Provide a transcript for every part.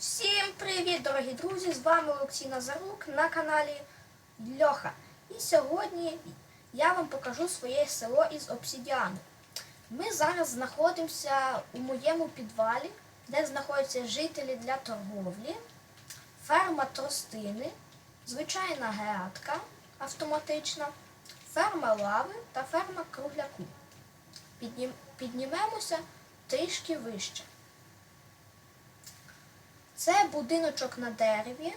Всім привіт, дорогі друзі! З вами Олексій Назарук на каналі Льоха. І сьогодні я вам покажу своє село із обсидіану. Ми зараз знаходимося у моєму підвалі, де знаходяться жителі для торговлі, ферма тростини, звичайна грядка автоматична, ферма лави та ферма кругляку. Піднімемося трішки вище. Це будиночок на дереві.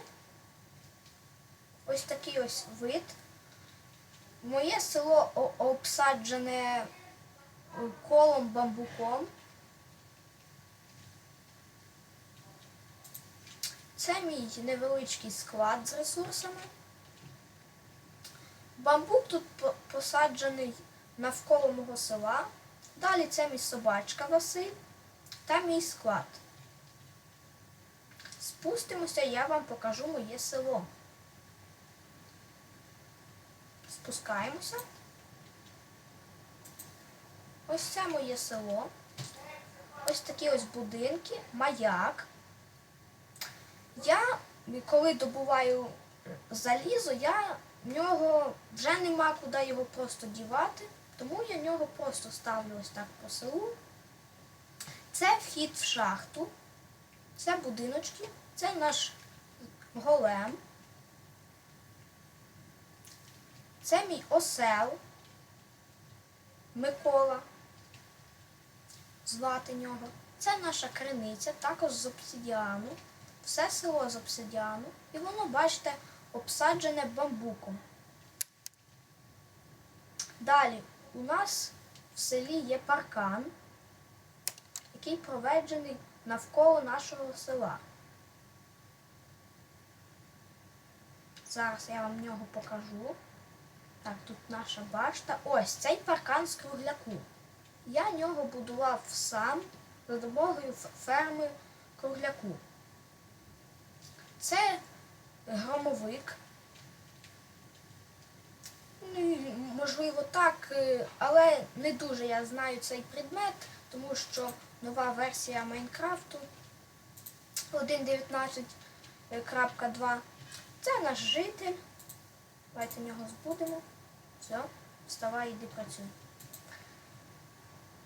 Ось такий ось вид. Моє село обсаджене е, колом бамбуком. Це мій невеличкий склад з ресурсами. Бамбук тут посаджений навколо мого села. Далі це мій собачка Василь та мій склад. Спустимося, я вам покажу моє село. Спускаємося. Ось це моє село. Ось такі ось будинки, маяк. Я, коли добуваю залізо, я в нього вже нема куди його просто дівати, тому я нього просто ставлю ось так по селу. Це вхід в шахту. Це будиночки, це наш голем. Це мій осел Микола. Звати нього. Це наша криниця, також з обсидіану. Все село з обсидіану. І воно, бачите, обсаджене бамбуком. Далі у нас в селі є паркан, який проведжений навколо нашого села. Зараз я вам нього покажу. Так, тут наша башта. Ось цей паркан з кругляку. Я нього будував сам за допомогою ферми кругляку. Це громовик. Ну, можливо, так, е, але не дуже я знаю цей предмет, тому що нова версія Майнкрафту 1.19.2. Це наш житель. Давайте нього збудемо. Все, вставай, іди працюй.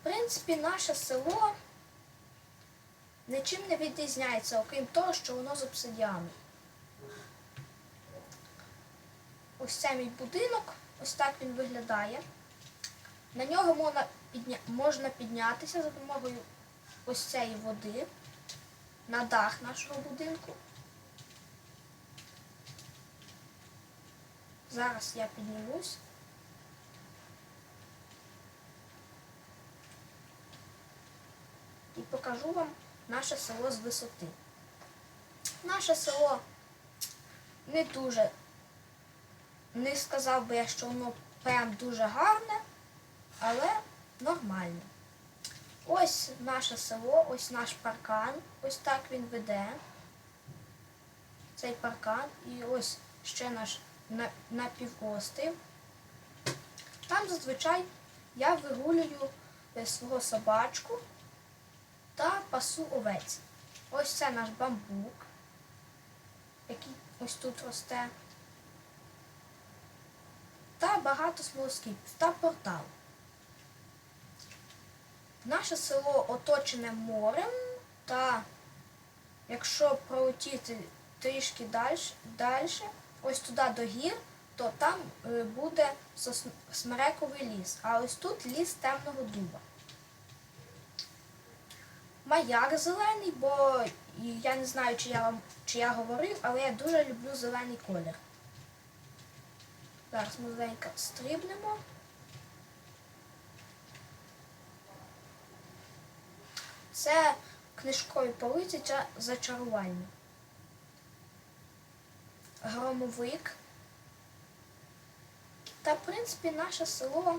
В принципі, наше село нічим не відрізняється, окрім того, що воно з обсидіану. Ось це мій будинок, ось так він виглядає. На нього можна, піднятися за допомогою ось цієї води на дах нашого будинку. Зараз я піднімусь. І покажу вам наше село з висоти. Наше село не дуже, не сказав би я, що воно прям дуже гарне, але нормальне. Ось наше село, ось наш паркан, ось так він веде. Цей паркан і ось ще наш на- напівострів. Там зазвичай я вигулюю е, свого собачку та пасу овець. Ось це наш бамбук, який ось тут росте. Та багато смолоскипів та портал. Наше село оточене морем, та якщо пролетіти трішки далі, далі ось туди до гір, то там е, буде смерековий ліс, а ось тут ліс темного дуба. Маяк зелений, бо я не знаю, чи я вам чи я говорив, але я дуже люблю зелений колір. Зараз ми зеленько стрибнемо. Це книжкові полиці зачарування. Громовик. Та, в принципі, наше село.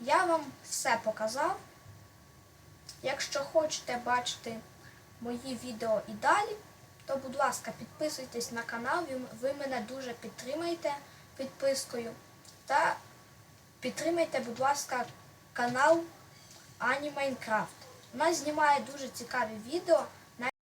Я вам все показав. Якщо хочете бачити мої відео і далі, то, будь ласка, підписуйтесь на канал, ви мене дуже підтримаєте підпискою. Та підтримайте, будь ласка, канал Ані Майнкрафт. Вона знімає дуже цікаві відео